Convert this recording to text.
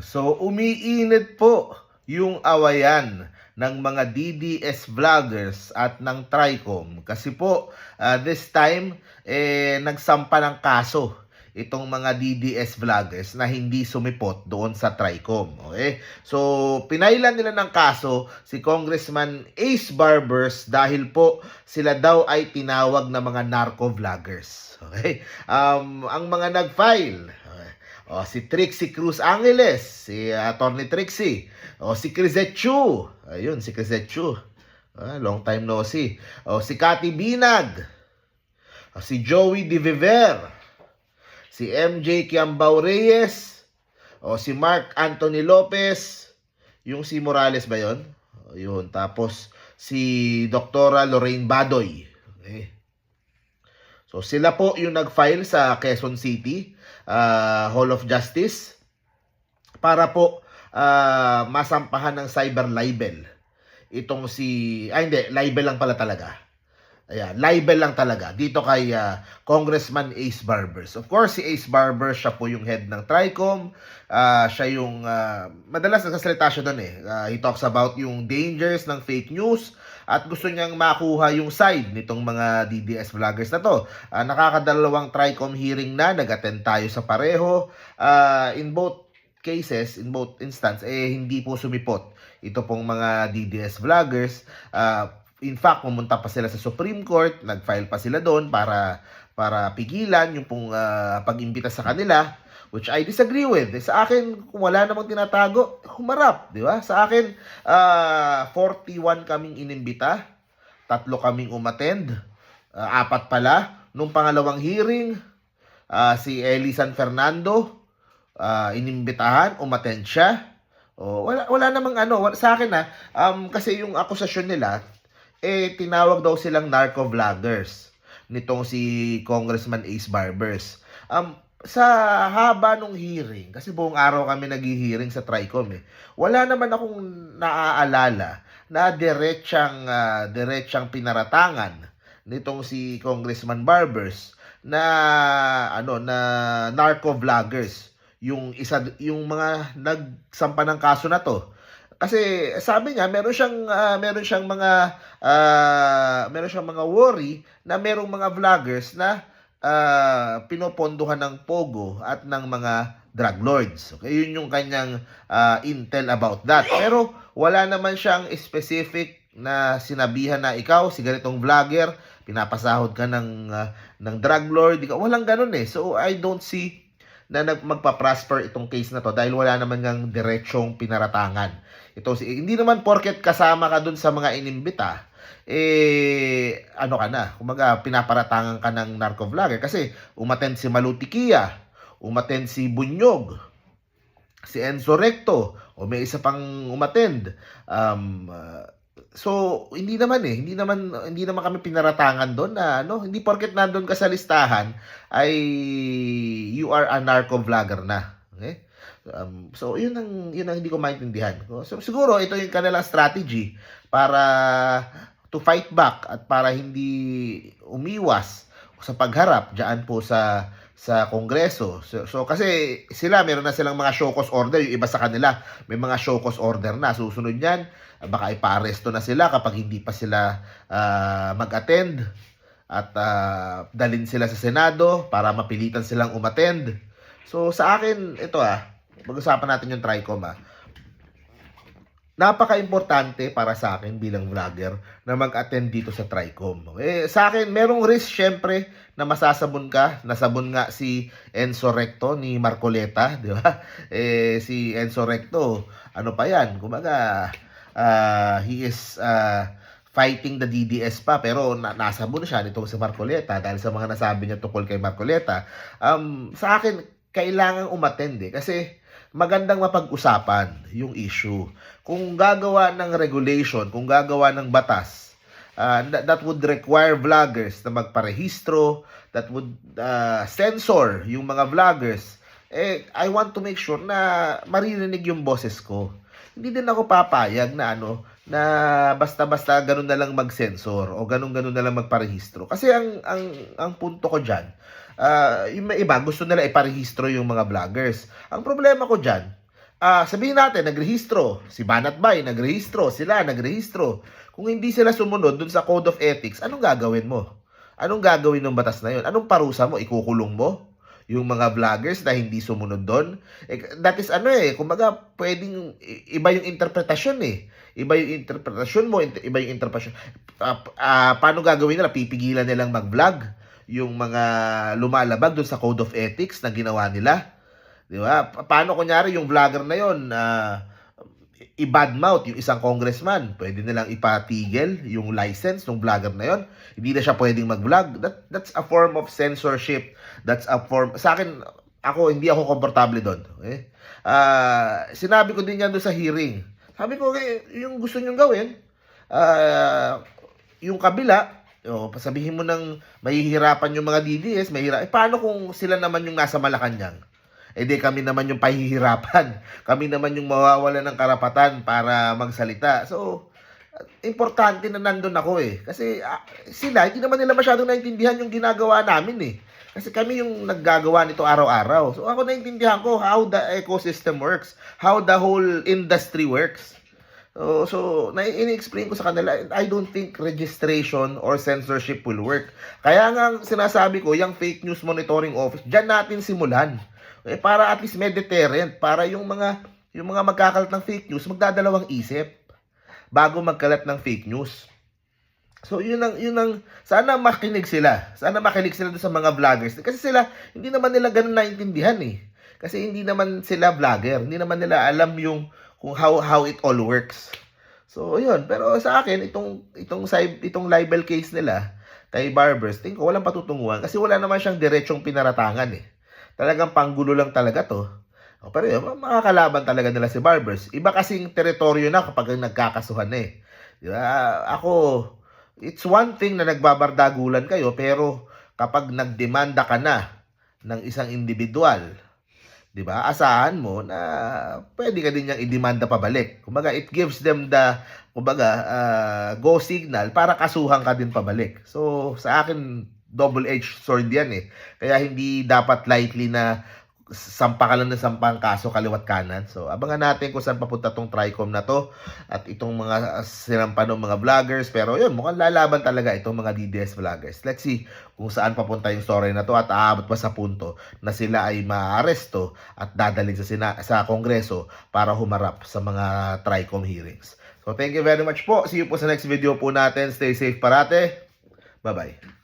So, umiinit po yung awayan ng mga DDS vloggers at ng Tricom. Kasi po, ah, this time, eh, nagsampa ng kaso itong mga DDS vloggers na hindi sumipot doon sa Tricom. Okay? So, pinailan nila ng kaso si Congressman Ace Barbers dahil po sila daw ay tinawag na mga narco vloggers. Okay? Um, ang mga nag-file, o, si Trixie Cruz Angeles, si uh, Attorney Trixie, o si Crisette Chu, ayun, si Crisette Chu, Ah, long time no see, o si Cathy Binag, o si Joey De Viver, si MJ Kiambao Reyes, o si Mark Anthony Lopez, yung si Morales ba yon? O, Yun, tapos si Doktora Lorraine Badoy. Okay. So sila po yung nag-file sa Quezon City ah, Hall of Justice para po ah, masampahan ng cyber libel. Itong si ay hindi, libel lang pala talaga. Ayan, libel lang talaga dito kay ah, Congressman Ace Barbers. Of course, si Ace Barbers, siya po yung head ng Tricom. Ah, siya yung, ah, madalas nagsasalita siya doon eh. Ah, he talks about yung dangers ng fake news at gusto niyang makuha yung side nitong mga DDS vloggers na to. Ah, nakakadalawang Tricom hearing na, nag-attend tayo sa pareho. Ah, in both cases, in both instance, eh hindi po sumipot ito pong mga DDS vloggers. Ah, in fact, pumunta pa sila sa Supreme Court, nag-file pa sila doon para para pigilan yung pong ah, pag-imbita sa kanila which I disagree with. Eh, Sa akin, kung wala namang tinatago, humarap, di ba? Sa akin, ah, 41 kaming inimbita, tatlo kaming umattend, ah, apat pala. Nung pangalawang hearing, ah, si Eli San Fernando, ah, inimbitahan, umattend siya. Oh, wala wala namang ano, sa akin na um kasi yung akusasyon nila eh tinawag daw silang narco vloggers nitong si Congressman Ace Barbers. Um sa haba nung hearing, kasi buong araw kami naghi-hearing sa Tricom eh. Wala naman akong naaalala na diretsang ah, diretsang pinaratangan nitong si Congressman Barbers na ano na narco vloggers yung isa yung mga nagsampa ng kaso na to kasi sabi niya meron siyang ah, meron siyang mga ah, meron siyang mga worry na merong mga vloggers na ah, pinopondohan ng pogo at ng mga drug lords. Okay, yun yung kanyang ah, intel about that. Pero wala naman siyang specific na sinabihan na ikaw si ganitong vlogger, pinapasahod ka ng ah, ng drug lord, walang ganun eh. So I don't see na magpa-prosper itong case na to dahil wala naman ngang diretsong pinaratangan. Ito hindi naman porket kasama ka dun sa mga inimbita, eh ano ka na, kumaga pinaparatangan ka ng narco vlogger kasi umattend si Malutikia, umattend si Bunyog, si Enzo Recto, o may isa pang umattend. Um, so hindi naman eh, hindi naman hindi naman kami pinaratangan doon na ano, hindi porket nandoon ka sa listahan ay are a narco vlogger na. Okay? Um, so yun ang yun ang hindi ko maintindihan. So siguro ito yung kanilang strategy para to fight back at para hindi umiwas sa pagharap diyan po sa sa kongreso. So, so kasi sila meron na silang mga show cause order, yung iba sa kanila may mga show cause order na. Susunod niyan, baka iparesto na sila kapag hindi pa sila ah, mag-attend at ah, dalhin sila sa Senado para mapilitan silang umattend. So sa akin, ito ah, pag-usapan natin yung Tricom ah. Napaka-importante para sa akin bilang vlogger na mag-attend dito sa Tricom. Eh, sa akin, merong risk syempre na masasabon ka. Nasabon nga si Enzo Recto ni Marcoleta, di ba? Eh, si Enzo Recto, ano pa yan? Kumaga, ah, he is ah, fighting the DDS pa pero na, nasabon siya nitong si Marcoleta dahil sa mga nasabi niya tungkol kay Marcoleta. Um, sa akin, kailangan umattend eh. Kasi magandang mapag-usapan yung issue. Kung gagawa ng regulation, kung gagawa ng batas, uh, that, that would require vloggers na magparehistro, that would uh, censor yung mga vloggers, eh, I want to make sure na maririnig yung boses ko. Hindi din ako papayag na ano, na basta-basta ganun na lang mag-sensor o ganun-ganun na lang magparehistro. Kasi ang ang ang punto ko diyan, ah yung iba gusto nila iparehistro yung mga vloggers. Ang problema ko diyan, ah, sabihin natin, nagrehistro. Si Banat Bay, nagrehistro. Sila, nagrehistro. Kung hindi sila sumunod dun sa Code of Ethics, anong gagawin mo? Anong gagawin ng batas na yun? Anong parusa mo? Ikukulong mo? Yung mga vloggers na hindi sumunod doon? Eh, that is ano eh, kumbaga pwedeng iba yung interpretasyon eh. Iba yung interpretasyon mo, iba yung interpretasyon. P- ah, paano gagawin nila? Pipigilan nilang mag-vlog yung mga lumalabag doon sa Code of Ethics na ginawa nila. Di ba? Pa- Paano kunyari yung vlogger na yon ah, i-badmouth yung isang congressman, pwede nilang ipatigil yung license ng vlogger na yon. Hindi na siya pwedeng mag-vlog. That, that's a form of censorship. That's a form... Sa akin, ako, hindi ako komportable doon. Okay? Ah, sinabi ko din yan doon sa hearing. Sabi ko, eh, yung gusto nyong gawin, ah, yung kabila, o, sabihin mo ng mahihirapan yung mga DDS, mahirap. Eh, paano kung sila naman yung nasa Malacanang? Eh di kami naman yung pahihirapan. Kami naman yung mawawala ng karapatan para magsalita. So, importante na nandun ako eh. Kasi ah, sila, hindi naman nila masyadong naintindihan yung ginagawa namin eh. Kasi kami yung naggagawa nito araw-araw. So ako naintindihan ko how the ecosystem works, how the whole industry works. So, so na ini-explain ko sa kanila, I don't think registration or censorship will work. Kaya nga sinasabi ko, yung fake news monitoring office, diyan natin simulan. Eh, para at least may deterrent, para yung mga yung mga magkakalat ng fake news, magdadalawang isip bago magkalat ng fake news. So, yun ang, yun ang, sana makinig sila. Sana makinig sila sa mga vloggers. Kasi sila, hindi naman nila ganun naintindihan eh. Kasi hindi naman sila vlogger. Hindi naman nila alam yung, kung how, how it all works. So, yun. Pero sa akin, itong, itong, itong libel case nila, kay Barbers, tingin ko walang patutunguhan. Kasi wala naman siyang diretsong pinaratangan eh. Talagang panggulo lang talaga to. Pero yun, makakalaban talaga nila si Barbers. Iba kasing teritoryo na kapag nagkakasuhan na eh. Di ba? Ako, it's one thing na nagbabardagulan kayo, pero kapag nagdemanda ka na ng isang individual, di ba? Asahan mo na pwede ka din niyang idemanda pabalik. Kumbaga, it gives them the kumbaga, ah, go signal para kasuhan ka din pabalik. So, sa akin, double-edged sword yan eh. Kaya hindi dapat lightly na sampa ka lang ng sampang kaso kaliwat kanan. So, abangan natin kung saan papunta tong Tricom na to at itong mga sinampa ng mga vloggers. Pero yun, mukhang lalaban talaga itong mga DDS vloggers. Let's see kung saan papunta yung story na to at aabot pa sa punto na sila ay maaaresto at dadalhin sa, sina- sa kongreso para humarap sa mga Tricom hearings. So, thank you very much po. See you po sa next video po natin. Stay safe parate. Bye-bye.